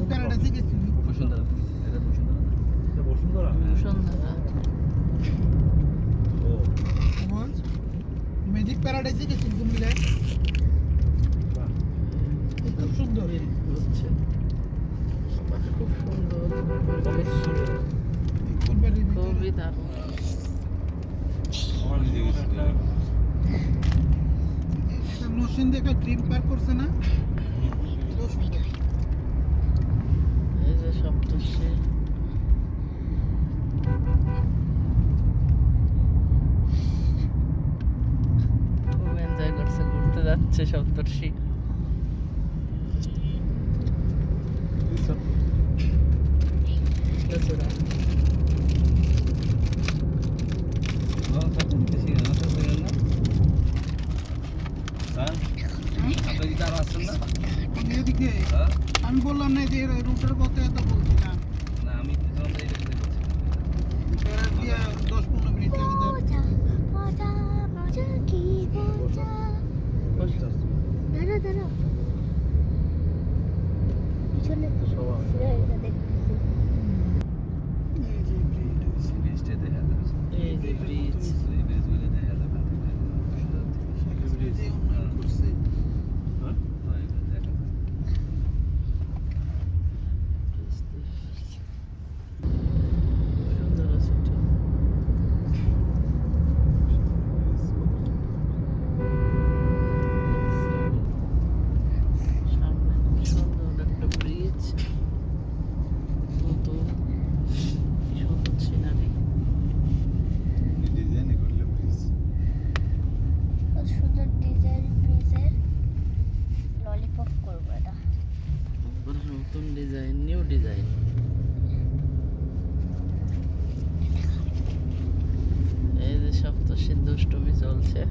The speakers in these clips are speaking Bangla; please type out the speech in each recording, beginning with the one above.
ম্যাজিক প্যারাডাইসে গেছি বসুন্ধরা এটা বসুন্ধরা না? এটা বসুন্ধরা সন্ধ্যা ও বল ম্যাজিক প্যারাডাইসে গেছি কুমিল্লা বাহ খুব সুন্দর হচ্ছে খুব সুন্দর পরিবেশ ফুলবাড়ির খুবই ভিতরে দারুণ নসিন দেখা ড্রিম পার্ক করছে না সপ্তর্ষি খুব এনজয় করছে ঘুরতে যাচ্ছে সপ্তর্ষি। হ্যাঁ? আমি এদিকে হ্যাঁ? আমি বললাম না যে রুটের কথা এত বলছিলাম না, আমি পিছন দিয়ে দেখতে পাচ্ছি। প্যারা দিয়ে দশ পনেরো মিনিট লাগে যাবে মজা মজা কি মজা দাঁড়া দাঁড়া পিছনে তো সবাই এটা দেখতেছি এই যে bridge হয়েছে। ব্রিজটা দেখা যাচ্ছে। এই যে ব্রিজ এই ব্রিজগুলো দেখা যাবে। সেখানে যে উন্নয়ন করছে হ্যাঁ হয়, দেখা যাবে। সুন্দর আছে এটা। সামনে সুন্দর একটা ব্রিজ নতুন কি সুন্দর সিনারি আর সুন্দর ডিজাইন ব্রিজের ললিপপ করব এটা একবারে নতুন ডিজাইন নিউ ডিজাইন। এই যে সপ্তর্ষির দুষ্টমি চলছে।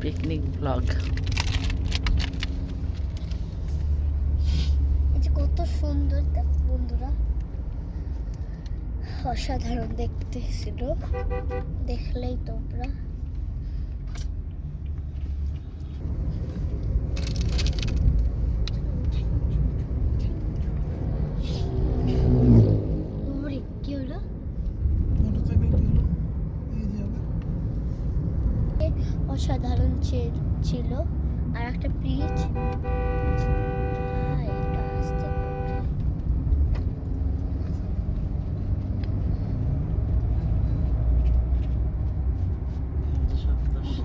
Picnic blog. কত সুন্দর অসাধারণ দেখতে ছিল। দেখলেই তোমরা অসাধারণ ছিল। আর একটা ব্রিজ এটা আসতে সপ্তর্ষি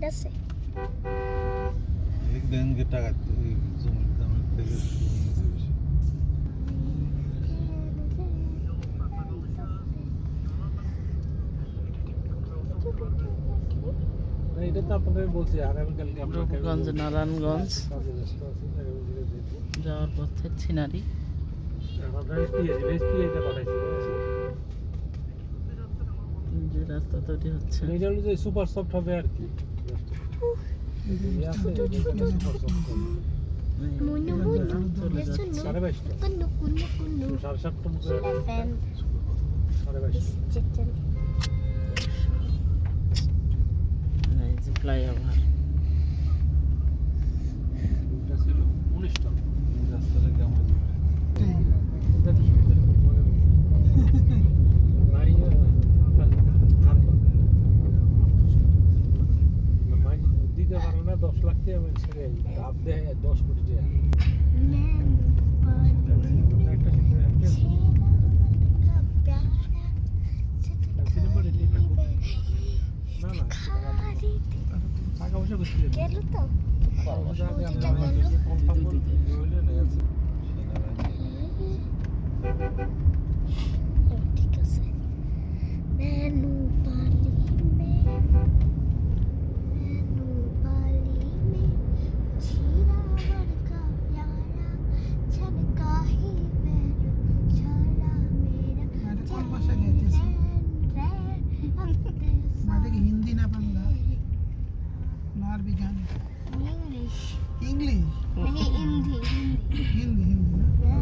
ব্যান্ড আছে। ব্যাংকে টাকা জমি দামের থেকে এটা তো আপনাদের বলছি আগামীকালকে রূপগঞ্জ নারায়ণগঞ্জ। যাওয়ার পথের সিনারি যে রাস্তা তৈরি হচ্ছে। যে সুপার সফট হবে আর কি। ইয়ে আছে, সুপার সফট হবে। মনে এই মনে চলে এসো লাখ আমি ছেড়ে লাভ দেয়, দশ কোটি টাকা টাকা পয়সা করতে গেল তো কনফার্ম করে చలేతీసి మనకి హిందీ నా బంగా నార్ బి జాన్ ఇంగ్లీష్ ఇంగ్లీష్ नहीं हिंदी हिंदी हिंदी ना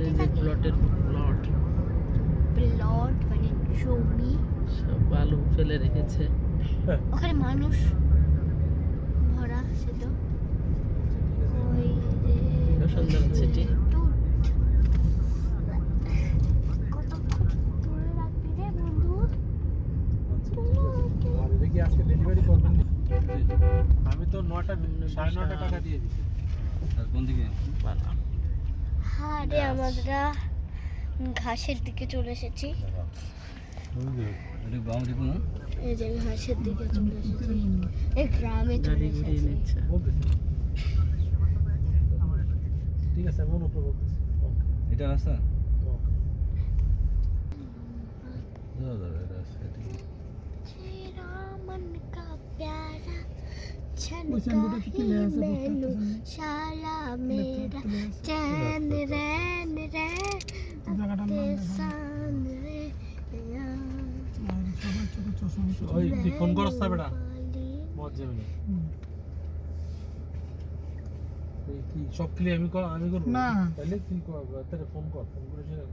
মাটি থাকে প্লটের প্লট প্লট মানে জমি। সব বালু ফেলে রেখেছে। ওখানে মানুষ ভরা ছিল ওই সুন্দর সিটি টুট কতক্ষণ দূরে রাখবি রে বন্ধু। আর এটা কি আজকে ডেলিভারি করবেন আমি তো নটা সাড়ে নটা টাকা দিয়ে দিচ্ছি। আর কোন দিকে? ভালো হ্যাঁ রে আমরা ঘাসের দিকে চলে এসেছি। এই যে ঘাসের দিকে চলে এসেছি। এই গ্রামে চলে এসেছি। ঠিক আছে মন এটা রাস্তা? ওকে छन ওই का সাইনবোর্ডে কি ही লেখা আছে मैनू বুঝতে পারছি शाला मेरा चैन रैन रे জায়গাটার নাম ते লেখা। सान रे আর সবার চোখে চশমা ছিল। ওই তুই ফোন করছ না বেটা वाली মত যাবে না হুম। এই কি সব ক্লিয়ার আমি কর আমি করব না। তাহলে তুই কর তাহলে ফোন কর ফোন করে সেটা